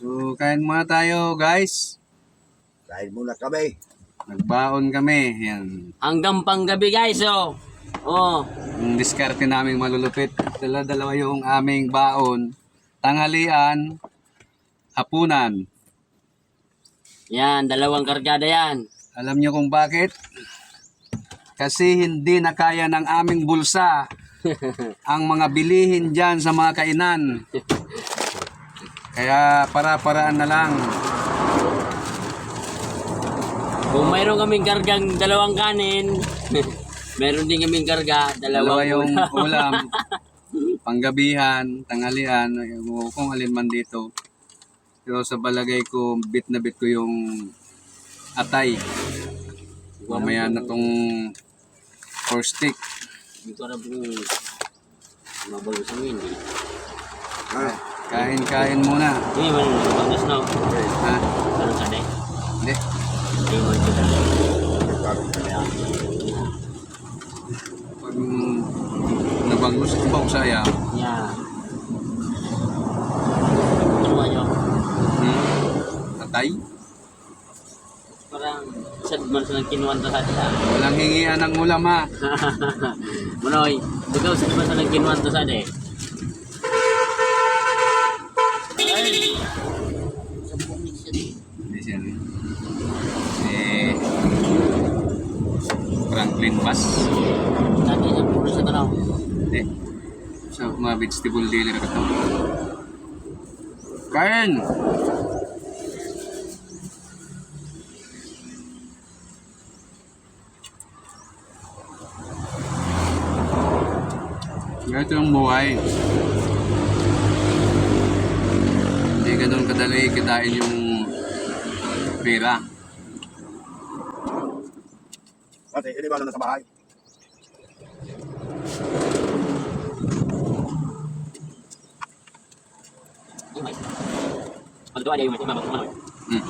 So, kain muna tayo, guys. Kain muna kami. Nagbaon kami. Yan. Hanggang panggabi guys, oh. Oh, Yung diskarte namin malulupit. Dala-dalawa yung aming baon. Tanghalian, hapunan. yan, dalawang kargada yan. Alam niyo kung bakit? Kasi hindi na kaya ng aming bulsa ang mga bilihin dyan sa mga kainan. Kaya para-paraan na lang. Kung mayroon kaming kargang dalawang kanin, meron din kaming karga, Dalawa dalawang yung ulam. ulam, panggabihan, tanghalian, kung alin man dito. Pero sa balagay ko, bit na bit ko yung atay. Mamaya na tong four stick. Hindi ko alam kung mabago sa amin. eh. Ah, Kain-kain muna. Hindi man, bagus no. Ha? Ano ka na Hindi. Hindi mo ito na. Pag nabangos ko ba saya. Ano ba nyo? hmm, atay, Parang sad man sa nagkinuwanta sa atin. walang hingian ng ulam ha. Manoy, ikaw sad man sa nagkinuwanta sa atin. Hindi siya rin. Si Franklin Bass. Dati sa puro sa tanaw. Hindi. Sa mga vegetable dealer ka to. Kain! Ganito yung buhay. Hindi ganun kadali kitain yung pera. Pati, iniwanan na sa bahay. Magdoa dia yung mga manoy. Hmm.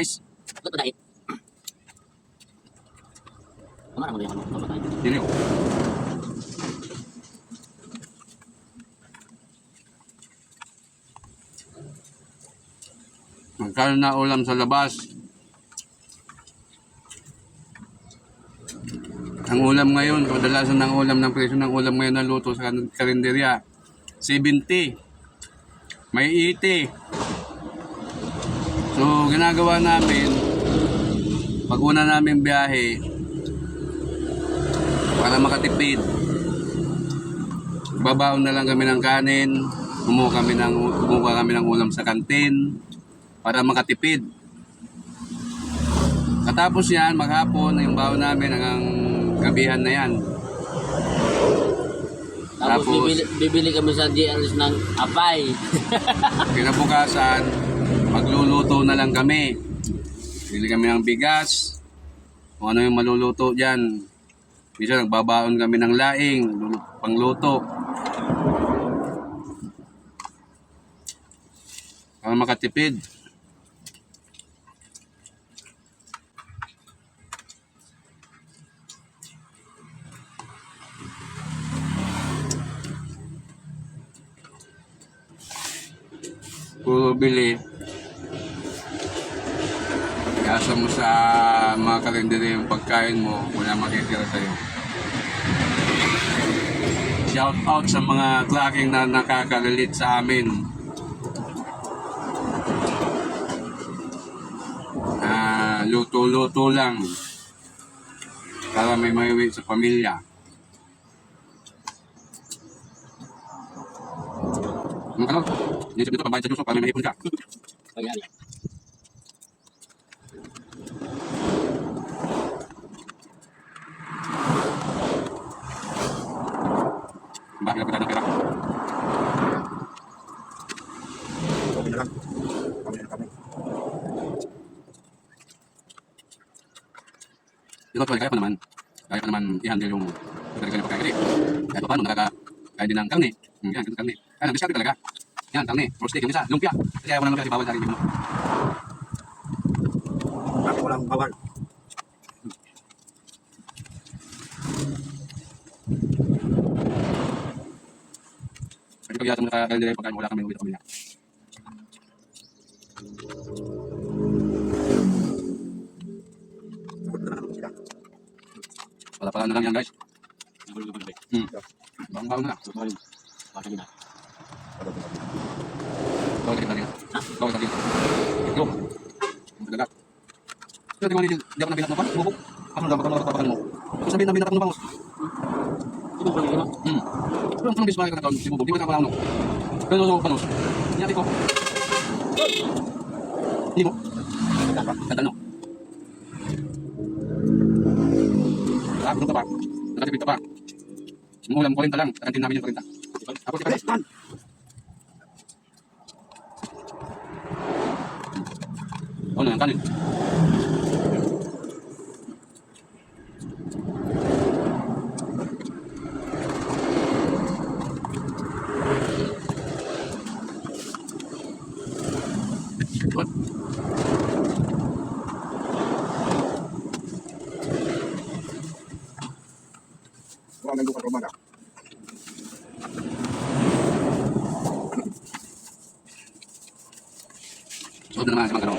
Guys? Ba't ba dahil? Kamara mo ano, kapatay. Dili ko. Magkano na ulam sa labas? Ang ulam ngayon, kadalasan ng ulam ng presyo ng ulam ngayon na luto sa karinderya, 70. May 80. So, ginagawa namin, pag una namin biyahe, para makatipid. Babaon na lang kami ng kanin, kumuha kami ng kumuha kami ng ulam sa kantin para makatipid. Katapos yan, maghapon, yung baon namin hanggang gabihan na yan. Tapos, Tapos- bibili, bibili kami sa DLS ng apay. Kinabukasan, magluluto na lang kami. Bili kami ng bigas, kung ano yung maluluto dyan. Bisa nagbabaon kami ng laing, pangluto. Para makatipid. Puro bili. Kasa mo sa mga kalendari yung pagkain mo, wala makitira sa'yo. Shout out sa mga tracking na nakakalalit sa amin. Ah, luto-luto lang. Para may maiwi sa pamilya. Ano ka lang? Dito dito pabayad sa Diyos para may maipon ka. Pagyan. Bakit ng pera? Kami na lang. Kami na kami. Ito, Troy, kaya pa naman. Kaya pa naman i-handle yung talaga yung pagkain. Pa paano, nakaka kaya din ng karne. Hmm, yan, ganito karne. Kaya lang, diskarte talaga. Yan, karne. Roast steak, yung isa, lumpia. Kasi ayaw mo ng lumpia, kasi bawal sa mo. Dati walang bawal. Yata mo nakakain nila yung pagkain, wala kami uwi sa pamilya. Na. Wala pala na lang yan, guys. Na? Hmm. Bang-bang na. Baka na. Sagot na naman. Bawal sa kanila. Bawal sa kanila. Ito. Ang talaga. Pero di ba hindi di ako nabinat mo pa? Bubok. Ako na dapat ako nakatapakan mo. Kung sabihin nabinat ako ng bangus. Ito ba yun? Hmm. Pero ang bis mga kakataon si Bubok. Di ba nakapala ano? Pero sa bangus. Nyati ko. Hindi mo. No? Ah, ka pa. Nakatipid ka pa. Umulam ko rin lang. Kantin namin yung 40. Tapos ikaw. Yes, man! Ano na, kanin. Wala nang lupa rumana. Suot na naman sa